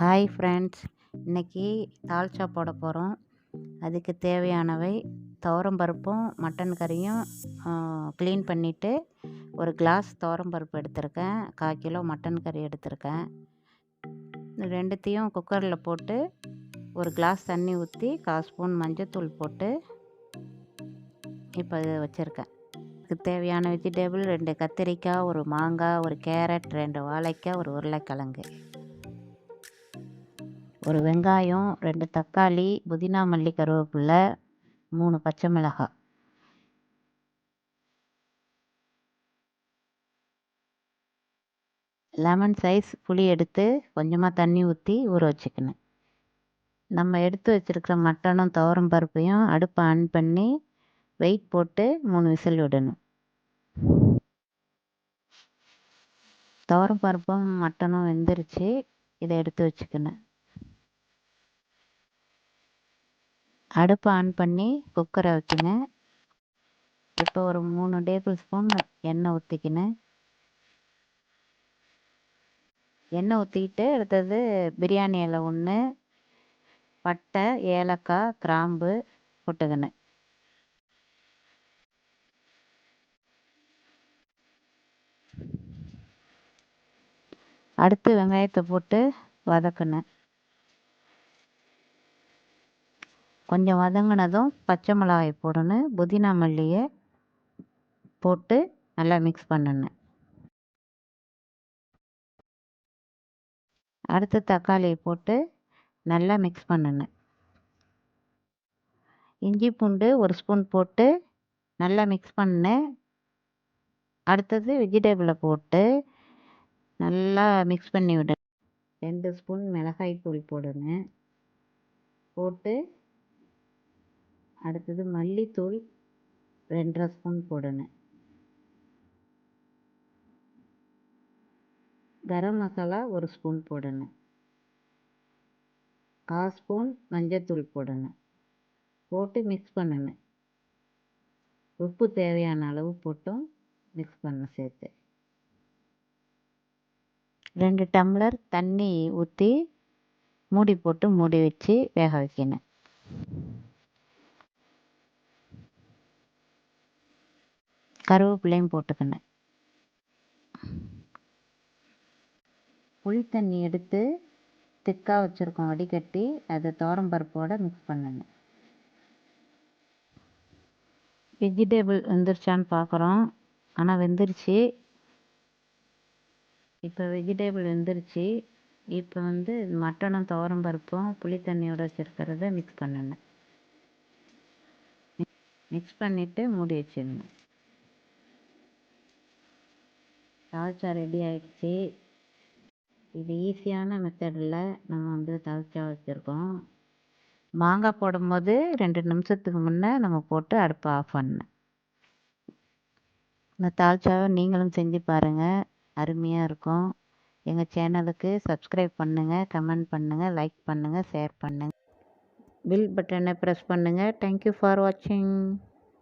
Hi friends இன்றைக்கி தால்ச்சா போட போகிறோம் அதுக்கு தேவையானவை துவரம்பருப்பும் மட்டன் கறியும் க்ளீன் பண்ணிவிட்டு ஒரு கிளாஸ் துவரம்பருப்பு எடுத்திருக்கேன். கால் கிலோ மட்டன் கறி எடுத்திருக்கேன். ரெண்டுத்தையும் குக்கரில் போட்டு ஒரு கிளாஸ் தண்ணி ஊற்றி கால் ஸ்பூன் மஞ்சத்தூள் போட்டு இப்போ வச்சுருக்கேன். இதுக்கு தேவையான வெஜிடபிள் ரெண்டு கத்திரிக்காய் ஒரு மாங்காய் ஒரு கேரட் ரெண்டு வாழைக்காய் ஒரு உருளைக்கிழங்கு. ஒரு வெங்காயம் ரெண்டு தக்காளி புதினா மல்லி கருவேப்பில்ல மூணு பச்சை மிளகாய். லெமன் சைஸ் புளி எடுத்து கொஞ்சமாக தண்ணி ஊற்றி ஊற வச்சுக்கணும். நம்ம எடுத்து வச்சுருக்கிற மட்டனும் துவரம் பருப்பையும் அடுப்பை ஆன் பண்ணி வெயிட் போட்டு மூணு விசில் விடணும். துவரம் பருப்பும் மட்டனும் வெந்துருச்சு. இதை எடுத்து வச்சுக்கணும். அடுப்பை ஆன் பண்ணி குக்கரை வைக்கினேன். இப்போ ஒரு மூணு டேபிள் ஸ்பூன் எண்ணெய் ஊற்றிக்கினேன் எண்ணெய் ஊற்றிக்கிட்டு அடுத்தது பிரியாணி இலை ஒன்று பட்டை ஏலக்காய் கிராம்பு போட்டுக்கினேன். அடுத்து வெங்காயத்தை போட்டு வதக்கினேன். கொஞ்சம் வதங்கினதும் பச்சை மிளகாய் போடணும். புதினா மல்லியை போட்டு நல்லா மிக்ஸ் பண்ணணும். அடுத்து தக்காளியை போட்டு நல்லா மிக்ஸ் பண்ணணும். இஞ்சி பூண்டு ஒரு ஸ்பூன் போட்டு நல்லா மிக்ஸ் பண்ணேன் அடுத்தது வெஜிடபிளை போட்டு நல்லா மிக்ஸ் பண்ணி விட ரெண்டு ஸ்பூன் மிளகாய் தூள் போடணும். போட்டு அடுத்தது மல்லித்தூள் ரெண்டரை ஸ்பூன் போடணும். கரம் மசாலா ஒரு ஸ்பூன் போடணும். கால் ஸ்பூன் மஞ்சத்தூள் போடணும். போட்டு மிக்ஸ் பண்ணணும். உப்பு தேவையான அளவு போட்டும் மிக்ஸ் பண்ண சேர்த்து. ரெண்டு டம்ளர் தண்ணி ஊற்றி மூடி போட்டு மூடி வச்சு வேக வைக்கணும். கருவேப்பிலையும் போட்டுக்கினேன் புளி தண்ணி எடுத்து திக்காக வச்சுருக்கோம் வடிகட்டி அதை பருப்போடு மிக்ஸ் பண்ணினேன் வெஜிடேபிள் வெந்துருச்சான்னு பார்க்குறோம் ஆனால் வெந்துருச்சு. இப்போ வெஜிடபிள் வெந்துருச்சு. இப்போ வந்து மட்டனும் பருப்பும் புளி தண்ணியோடு வச்சுருக்கிறத மிக்ஸ் பண்ணினேன் மிக்ஸ் பண்ணிவிட்டு மூடி வச்சிடணும். தால்ச்சா ரெடி ஆகிடுச்சி இது ஈஸியான மெத்தடில் நம்ம வந்து தால்ச்சா வச்சுருக்கோம். மாங்காய் போடும்போது ரெண்டு நிமிஷத்துக்கு முன்னே நம்ம போட்டு அடுப்பை ஆஃப் பண்ணேன் இந்த தால்ச்சாவை நீங்களும் செஞ்சு பாருங்கள் அருமையாக இருக்கும். எங்கள் சேனலுக்கு சப்ஸ்கிரைப் பண்ணுங்கள் கமெண்ட் பண்ணுங்கள் லைக் பண்ணுங்கள் ஷேர் பண்ணுங்கள் பில் பட்டனை ப்ரெஸ் பண்ணுங்கள் தேங்க்யூ ஃபார் வாட்சிங்